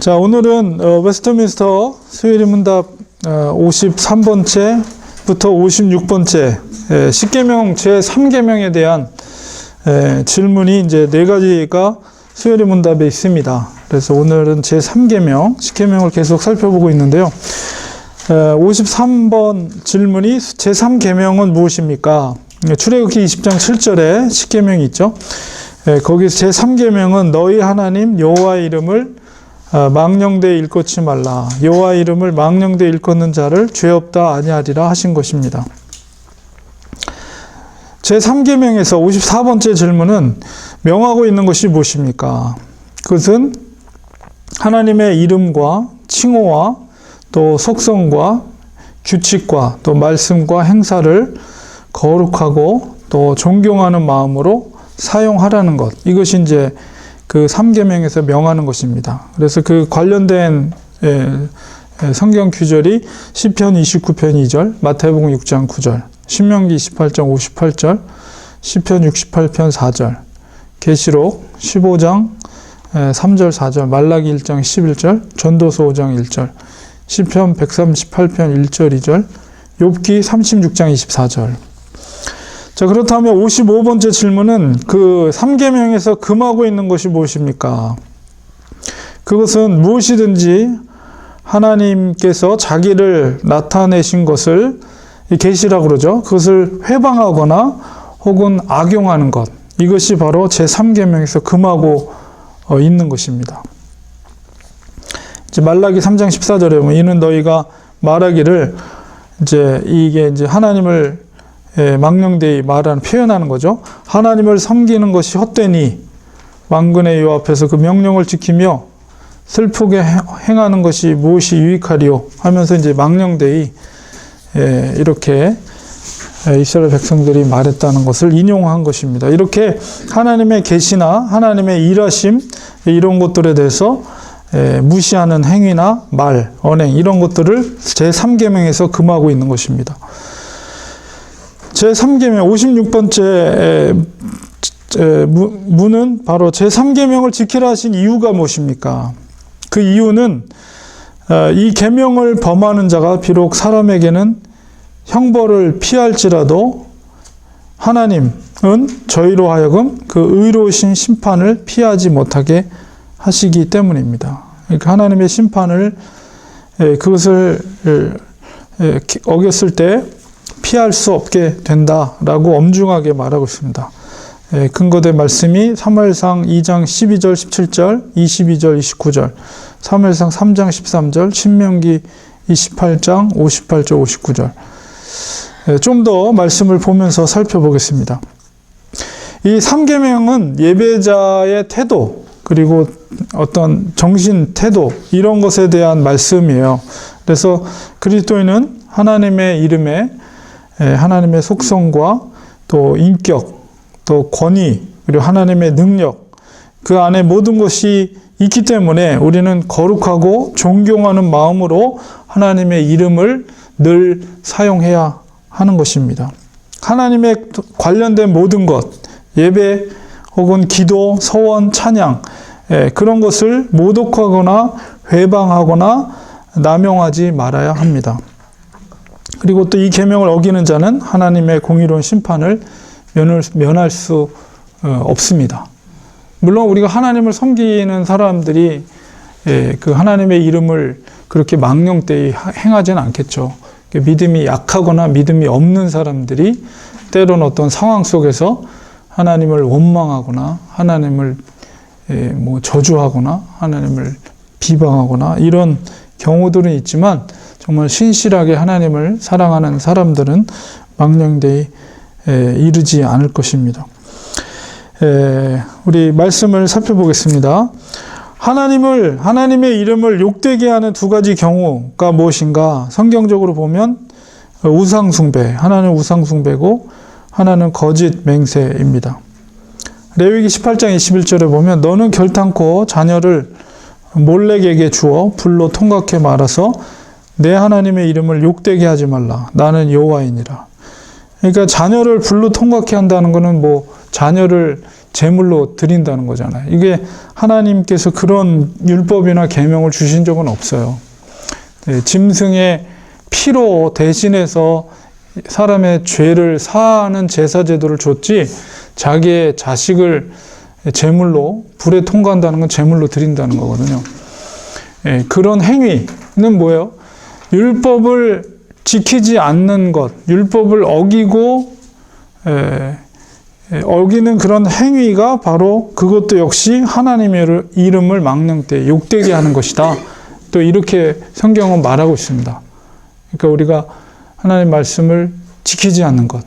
자, 오늘은 어, 웨스트민스터 수요일 문답 어, 53번째부터 56번째 예, 10계명 제 3계명에 대한 예, 질문이 이제 네 가지가 수요일 문답에 있습니다. 그래서 오늘은 제 3계명, 10계명을 계속 살펴보고 있는데요. 53번 질문이 제 3계명은 무엇입니까? 예, 출애굽기 20장 7절에 10계명이 있죠. 예, 거기서 제 3계명은 너희 하나님 여호와의 이름을 아, 망령되이 일컫지 말라. 여호와 이름을 망령되이 일컫는 자를 죄 없다 아니하리라 하신 것입니다. 제 3계명에서 54번째 질문은 명하고 있는 것이 무엇입니까? 그것은 하나님의 이름과 칭호와 또 속성과 규칙과 또 말씀과 행사를 거룩하고 또 존경하는 마음으로 사용하라는 것. 이것이 이제 그 3계명에서 명하는 것입니다. 그래서 그 관련된 예, 예, 성경 규절이 시편 29편 2절, 마태복음 6장 9절, 신명기 28장 58절, 시편 68편 4절, 계시록 15장 3절 4절, 말라기 1장 11절, 전도서 5장 1절, 시편 138편 1절 2절, 욥기 36장 24절. 자, 그렇다면 55번째 질문은 그 3계명에서 금하고 있는 것이 무엇입니까? 그것은 무엇이든지 하나님께서 자기를 나타내신 것을 계시라고 그러죠. 그것을 회방하거나 혹은 악용하는 것. 이것이 바로 제 3계명에서 금하고 어, 있는 것입니다. 이제 말라기 3장 14절에 보면 이는 너희가 말하기를 이제 이게 이제 하나님을 예, 망령되이 말하는 표현하는 거죠. 하나님을 섬기는 것이 헛되니 왕근의 요 앞에서 그 명령을 지키며 슬프게 행하는 것이 무엇이 유익하리요 하면서 이제 망령되이 예, 이렇게 이스라엘 백성들이 말했다는 것을 인용한 것입니다. 이렇게 하나님의 계시나 하나님의 일하심 이런 것들에 대해서 예, 무시하는 행위나 말, 언행 이런 것들을 제 3계명에서 금하고 있는 것입니다. 제 3계명 56번째 문은 바로 제 3계명을 지키라 하신 이유가 무엇입니까? 그 이유는 어, 이 계명을 범하는 자가 비록 사람에게는 형벌을 피할지라도 하나님은 저희로 하여금 그 의로우신 심판을 피하지 못하게 하시기 때문입니다. 그러니까 하나님의 심판을 그것을 어겼을 때 피할 수 없게 된다라고 엄중하게 말하고 있습니다. 예, 근거된 말씀이 3월상 2장 12절, 17절, 22절, 29절, 3월상 3장 13절, 신명기 28장 58절, 59절. 예, 좀더 말씀을 보면서 살펴보겠습니다. 이 3계명은 예배자의 태도 그리고 어떤 정신 태도 이런 것에 대한 말씀이에요. 그래서 그리스도인은 하나님의 이름에 하나님의 속성과 또 인격, 또 권위, 그리고 하나님의 능력, 그 안에 모든 것이 있기 때문에 우리는 거룩하고 존경하는 마음으로 하나님의 이름을 늘 사용해야 하는 것입니다. 하나님의 관련된 모든 것, 예배 혹은 기도, 서원, 찬양, 그런 것을 모독하거나 회방하거나 남용하지 말아야 합니다. 그리고 또 이 계명을 어기는 자는 하나님의 공의로운 심판을 면을, 면할 수 어, 없습니다. 물론 우리가 하나님을 섬기는 사람들이 예, 그 하나님의 이름을 그렇게 망령되이 행하지는 않겠죠. 믿음이 약하거나 믿음이 없는 사람들이 때로는 어떤 상황 속에서 하나님을 원망하거나 하나님을 예, 뭐 저주하거나 하나님을 비방하거나 이런 경우들은 있지만 정말 신실하게 하나님을 사랑하는 사람들은 망령되이 이르지 않을 것입니다. 우리 말씀을 살펴보겠습니다. 하나님을 하나님의 이름을 욕되게 하는 두 가지 경우가 무엇인가? 성경적으로 보면 우상 숭배, 하나는 우상 숭배고 하나는 거짓 맹세입니다. 레위기 18장 21절에 보면 너는 결탄코 자녀를 몰렉에게 주어 불로 통각해 말아서 내 하나님의 이름을 욕되게 하지 말라. 나는 여호와이니라. 그러니까 자녀를 불로 통각해 한다는 것은 뭐 자녀를 제물로 드린다는 거잖아요. 이게 하나님께서 그런 율법이나 계명을 주신 적은 없어요. 네, 짐승의 피로 대신해서 사람의 죄를 사하는 제사 제도를 줬지 자기의 자식을 제물로 불에 통과한다는 건 제물로 드린다는 거거든요. 예, 그런 행위는 뭐예요? 율법을 지키지 않는 것, 율법을 어기고 에, 에, 어기는 그런 행위가 바로 그것도 역시 하나님의 이름을 막는 때 욕되게 하는 것이다. 또 이렇게 성경은 말하고 있습니다. 그러니까 우리가 하나님 말씀을 지키지 않는 것.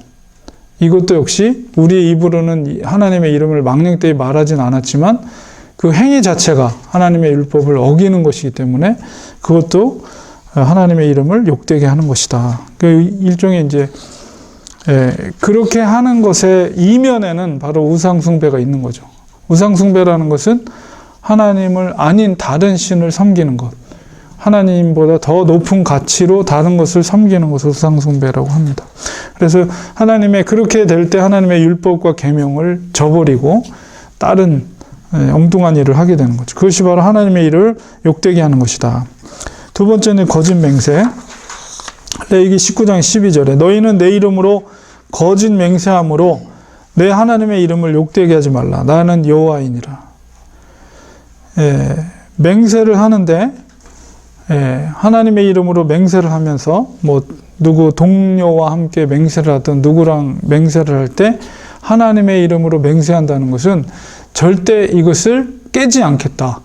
이것도 역시 우리의 입으로는 하나님의 이름을 망령 때에 말하진 않았지만 그 행위 자체가 하나님의 율법을 어기는 것이기 때문에 그것도 하나님의 이름을 욕되게 하는 것이다. 그 일종의 이제 예, 그렇게 하는 것의 이면에는 바로 우상숭배가 있는 거죠. 우상숭배라는 것은 하나님을 아닌 다른 신을 섬기는 것. 하나님보다 더 높은 가치로 다른 것을 섬기는 것을 우상숭배라고 합니다. 그래서 하나님의 그렇게 될 때 하나님의 율법과 계명을 저버리고 다른 예, 엉뚱한 일을 하게 되는 거죠. 그것이 바로 하나님의 일을 욕되게 하는 것이다. 두 번째는 거짓 맹세. 레이기 19장 12절에 너희는 내 이름으로 거짓 맹세함으로 내 하나님의 이름을 욕되게 하지 말라. 나는 여호와이니라. 예, 맹세를 하는데 예, 하나님의 이름으로 맹세를 하면서 뭐 누구 동료와 함께 맹세를 하든 누구랑 맹세를 할 때 하나님의 이름으로 맹세한다는 것은 절대 이것을 깨지 않겠다.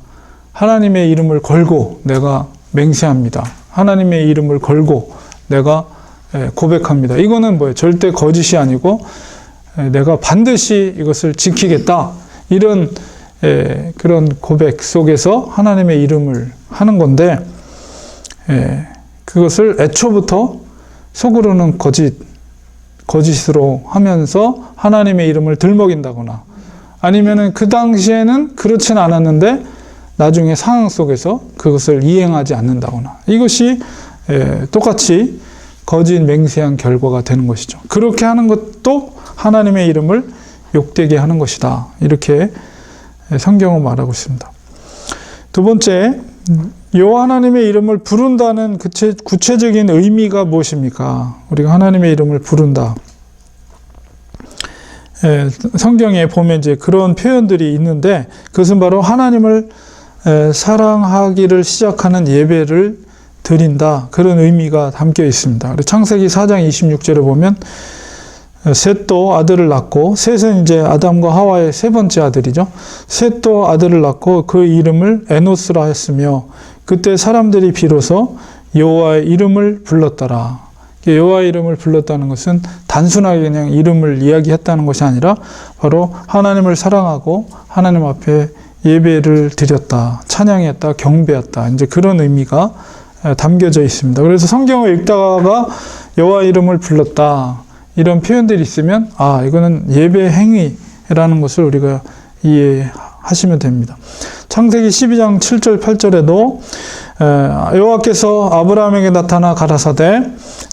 하나님의 이름을 걸고 내가 맹세합니다. 하나님의 이름을 걸고 내가 예, 고백합니다. 이거는 뭐예요? 절대 거짓이 아니고 예, 내가 반드시 이것을 지키겠다. 이런 예, 그런 고백 속에서 하나님의 이름을 하는 건데 그것을 애초부터 속으로는 거짓 거짓으로 하면서 하나님의 이름을 들먹인다거나 아니면은 그 당시에는 그렇진 않았는데 나중에 상황 속에서 그것을 이행하지 않는다거나 이것이 똑같이 거짓 맹세한 결과가 되는 것이죠. 그렇게 하는 것도 하나님의 이름을 욕되게 하는 것이다. 이렇게 성경은 말하고 있습니다. 두 번째, 여호와 하나님의 이름을 부른다는 구체적인 의미가 무엇입니까? 우리가 하나님의 이름을 부른다. 성경에 보면 이제 그런 표현들이 있는데 그것은 바로 하나님을 사랑하기를 시작하는 예배를 드린다. 그런 의미가 담겨 있습니다. 창세기 4장 26절에 보면 셋도 아들을 낳고 셋은 이제 아담과 하와의 세 번째 아들이죠. 셋도 아들을 낳고 그 이름을 에노스라 했으며 그때 사람들이 비로소 여호와의 이름을 불렀더라. 여호와의 이름을 불렀다는 것은 단순하게 그냥 이름을 이야기했다는 것이 아니라 바로 하나님을 사랑하고 하나님 앞에 예배를 드렸다, 찬양했다, 경배했다. 이제 그런 의미가 담겨져 있습니다. 그래서 성경을 읽다가 여호와 이름을 불렀다 이런 표현들이 있으면 아 이거는 예배 행위라는 것을 우리가 이해하시면 됩니다. 창세기 12장 7절 8절에도 여호와께서 아브라함에게 나타나 가라사대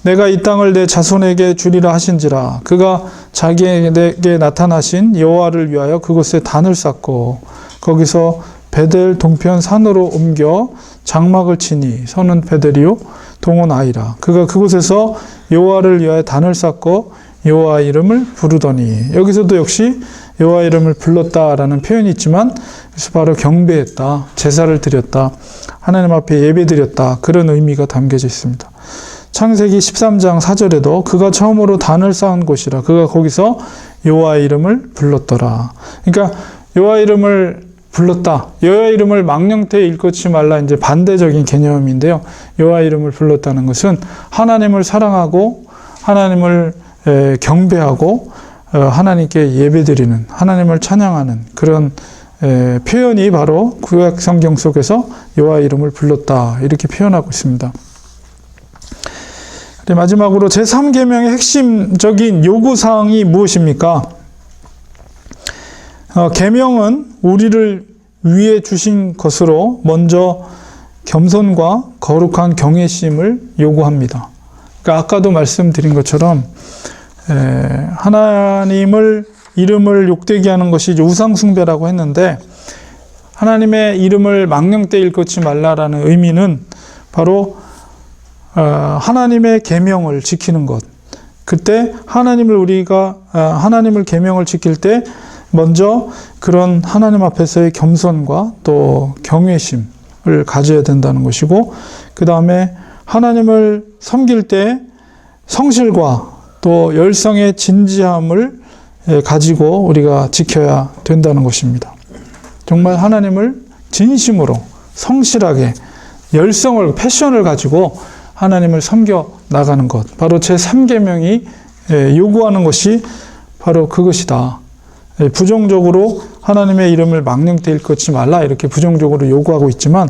내가 이 땅을 내 자손에게 주리라 하신지라 그가 자기에게 나타나신 여호와를 위하여 그곳에 단을 쌓고 거기서 베델 동편 산으로 옮겨 장막을 치니 선은 베델이요 동원 아이라 그가 그곳에서 여호와를 위하여 단을 쌓고 여호와 이름을 부르더니 여기서도 역시 여호와 이름을 불렀다라는 표현이 있지만 그래서 바로 경배했다 제사를 드렸다 하나님 앞에 예배드렸다 그런 의미가 담겨져 있습니다. 창세기 13장 4절에도 그가 처음으로 단을 쌓은 곳이라 그가 거기서 여호와 이름을 불렀더라. 그러니까 여호와 이름을 불렀다. 여호와 이름을 망령되이 일컫지 말라 이제 반대적인 개념인데요. 여호와 이름을 불렀다는 것은 하나님을 사랑하고 하나님을 경배하고 어, 하나님께 예배드리는 하나님을 찬양하는 그런 표현이 바로 구약 성경 속에서 여호와 이름을 불렀다 이렇게 표현하고 있습니다. 마지막으로 제 3계명의 핵심적인 요구 사항이 무엇입니까? 어, 계명은 우리를 위해 주신 것으로 먼저 겸손과 거룩한 경외심을 요구합니다. 그러니까 아까도 말씀드린 것처럼 에, 하나님을 이름을 욕되게 하는 것이 이제 우상 숭배라고 했는데 하나님의 이름을 망령되 일컫지 말라라는 의미는 바로 어, 하나님의 계명을 지키는 것. 그때 하나님을 우리가 어, 하나님을 계명을 지킬 때 먼저 그런 하나님 앞에서의 겸손과 또 경외심을 가져야 된다는 것이고 그 다음에 하나님을 섬길 때 성실과 또 열성의 진지함을 예, 가지고 우리가 지켜야 된다는 것입니다. 정말 하나님을 진심으로 성실하게 열성을 패션을 가지고 하나님을 섬겨 나가는 것 바로 제 3계명이 요구하는 것이 바로 그것이다. 예, 부정적으로 하나님의 이름을 망령되 일컫지 말라 이렇게 부정적으로 요구하고 있지만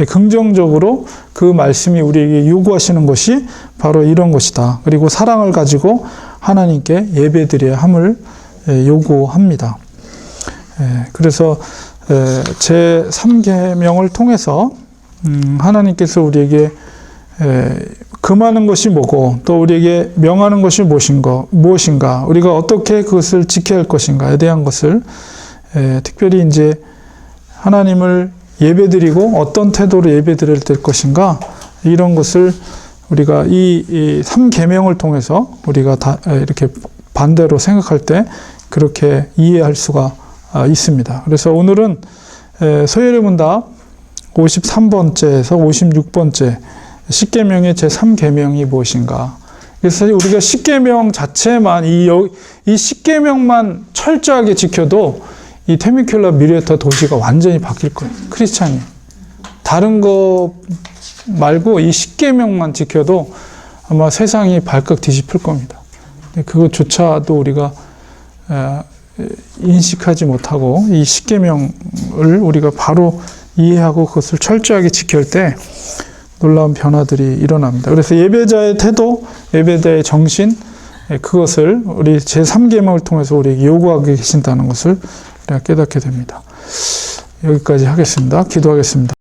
예, 긍정적으로 그 말씀이 우리에게 요구하시는 것이 바로 이런 것이다. 그리고 사랑을 가지고 하나님께 예배드려야 함을 예, 요구합니다. 예, 그래서 예, 제 3계명을 통해서 음, 하나님께서 우리에게 에, 금하는 것이 뭐고 또 우리에게 명하는 것이 무엇인가, 무엇인가 우리가 어떻게 그것을 지켜야 할 것인가에 대한 것을 에, 특별히 이제 하나님을 예배드리고 어떤 태도로 예배드릴 될 것인가 이런 것을 우리가 이, 이 3계명을 통해서 우리가 다 에, 이렇게 반대로 생각할 때 그렇게 이해할 수가 아, 있습니다. 그래서 오늘은 에, 소열의 문답 53번째에서 56번째 십계명의 제 3계명이 무엇인가? 그래서 우리가 십계명 자체만 이, 여- 이 십계명만 철저하게 지켜도 이 테미큘라 미레터 도시가 완전히 바뀔 거예요. 크리스찬이. 다른 거 말고 이 십계명만 지켜도 아마 세상이 발칵 뒤집힐 겁니다. 그것조차도 우리가 에, 인식하지 못하고 이 십계명을 우리가 바로 이해하고 그것을 철저하게 지킬 때 놀라운 변화들이 일어납니다. 그래서 예배자의 태도, 예배자의 정신, 예, 그것을 우리 제3계명을 통해서 우리에게 요구하고 계신다는 것을 우리가 깨닫게 됩니다. 여기까지 하겠습니다. 기도하겠습니다.